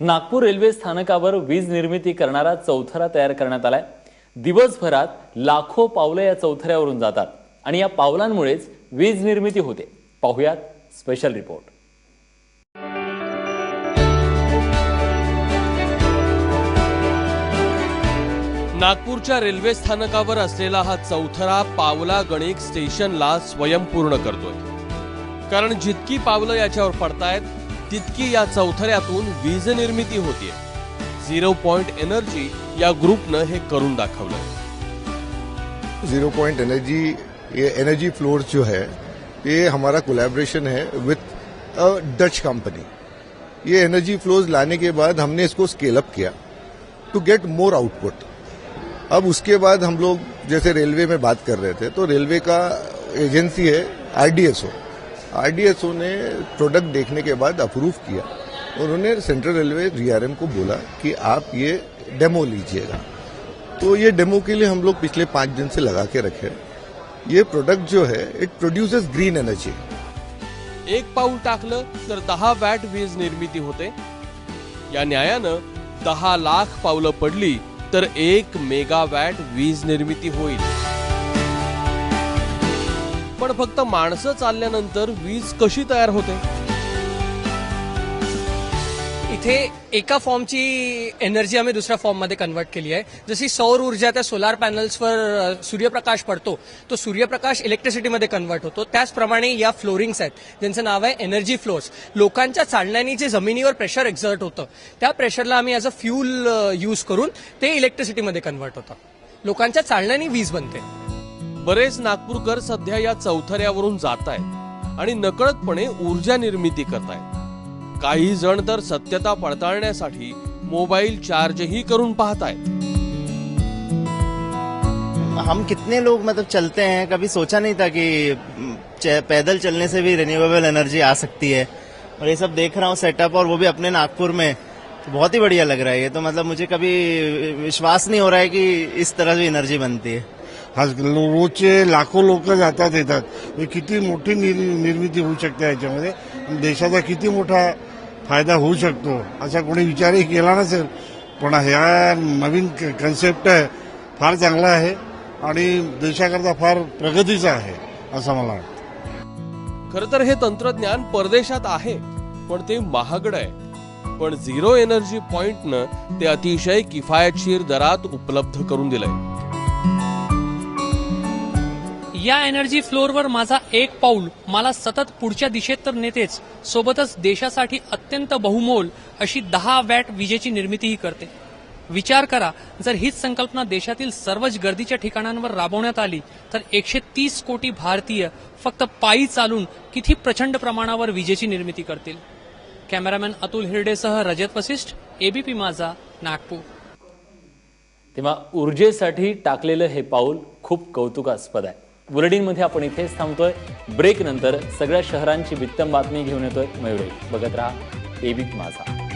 Nagpur railway स्थानकावर वीज निर्मिती करणारा चौथरा तयार करण्यात आलाय. दिवसभरात लाखो पावलं या चौथऱ्यावरून जातात आणि या पावलांमुळेच वीज निर्मिती होते. पाहुयात स्पेशल रिपोर्ट नागपूरच्या रेल्वे स्थानकावर असलेला हा चौथरा पावला गणिक स्टेशनला स्वयंपूर्ण करतोय. कारण जितकी पावलं याच्यावर पडतायत तितकी या चौथऱ्यातून वीज निर्मिती होतीये. झिरो पॉइंट एनर्जी या ग्रुपनं हे करून दाखवलं ज़ीरो पॉइंट एनर्जी, ये एनर्जी फ्लोर जो है, ये हमारा कोलैबोरेशन है विथ अ डच कंपनी ये एनर्जी फ्लोर्स लाने के बाद हमने इसको स्केल अप किया टू गेट मोर आउटपुट अब उसके बाद हम लोग जैसे रेलवे में बात कर रहे थे तो रेलवे का एजेंसी है आरडीएसओ आरडीएसओ ने प्रोडक्ट देखने के बाद अप्रूव किया उन्होंने सेंट्रल रेलवे वीआरएम को बोला कि आप ये डेमो लीजिएगा। तो ये डेमो के लिए हम लोग पिछले पाँच दिन से लगा के रखे। ये प्रोडक्ट जो है इट प्रोड्यूसेस ग्रीन एनर्जी एक पाऊल टाकलं तर दहा वॅट वीज निर्मिती होते। या न्यायानं दहा लाख पावलं पडली तर एक मेगावॅट वीज निर्मिती होईल। पण फक्त माणसं चालल्यानंतर वीज कशी तयार होते? इथे एका फॉर्मची एनर्जी आम्ही दुसऱ्या फॉर्ममध्ये कन्वर्ट केली आहे. जशी सौर ऊर्जा त्या सोलार पॅनल्सवर सूर्यप्रकाश पडतो तो सूर्यप्रकाश इलेक्ट्रिसिटीमध्ये कन्वर्ट होतो. त्याचप्रमाणे या फ्लोरिंग्स आहेत ज्यांचं नाव आहे एनर्जी फ्लोर्स लोकांच्या चालण्याने जे जमिनीवर प्रेशर एक्झर्ट होतं त्या प्रेशरला आम्ही ॲज अ फ्यूल यूज करून ते इलेक्ट्रिसिटीमध्ये कन्वर्ट होतं. लोकांच्या चालण्याने वीज बनते. बरेच नागपूरकर सध्या या चौथऱ्यावरून जात आहेत आणि नकळतपणे ऊर्जा निर्मिती करतायत काही जण तर सत्यता पडताळण्यासाठी मोबाईल चार्जही करून पाहतायत हम कितने लोग मतलब चलते हैं? कभी सोचा नहीं था कि पैदल चलने से भी रिन्यूएबल एनर्जी आ सकती है। और ये सब देख रहा हूँ सेटअप और वो भी अपने नागपुर में। तो बहुत ही बढ़िया लग रहा है ये। तो मतलब मुझे कभी विश्वास नहीं हो रहा है कि इस तरह से एनर्जी बनती है। आज रोजचे लाखो लोक जातात येतात. हे किती मोठी निर- निर्मिती होऊ शकते याच्यामध्ये? देशाचा किती मोठा फायदा होऊ शकतो? असा कोणी विचारही केला नसेल. पण ह्या नवीन कन्सेप्ट आहे. फार चांगला आहे. आणि देशाकरता फार प्रगतीचा आहे असं मला वाटतं. खर तर हे तंत्रज्ञान परदेशात आहे पण ते महागड आहे. पण झिरो एनर्जी पॉइंटनं ते अतिशय किफायतशीर दरात उपलब्ध करून दिलंय. या एनर्जी फ्लोअरवर माझा एक पाऊल मला सतत पुढच्या दिशेत तर नेतेच सोबतच देशासाठी अत्यंत बहुमोल अशी दहा वॅट विजेची निर्मितीही करते. विचार करा जर हीच संकल्पना देशातील सर्वच गर्दीच्या ठिकाणांवर राबवण्यात आली तर एकशे तीस कोटी भारतीय फक्त पायी चालून किती प्रचंड प्रमाणावर विजेची निर्मिती करतील? कॅमेरामॅन अतुल हिरडेसह रजत वसिष्ठ एबीपी माझा नागपूर. तेव्हा ऊर्जेसाठी टाकलेलं हे पाऊल खूप कौतुकास्पद आहे. बुलेटिनमध्ये आपण इथेच थांबतोय. ब्रेक नंतर सगळ्या शहरांची वित्तम बातमी घेऊन येतोय मयुरे. बघत राहा एबीपी माझा.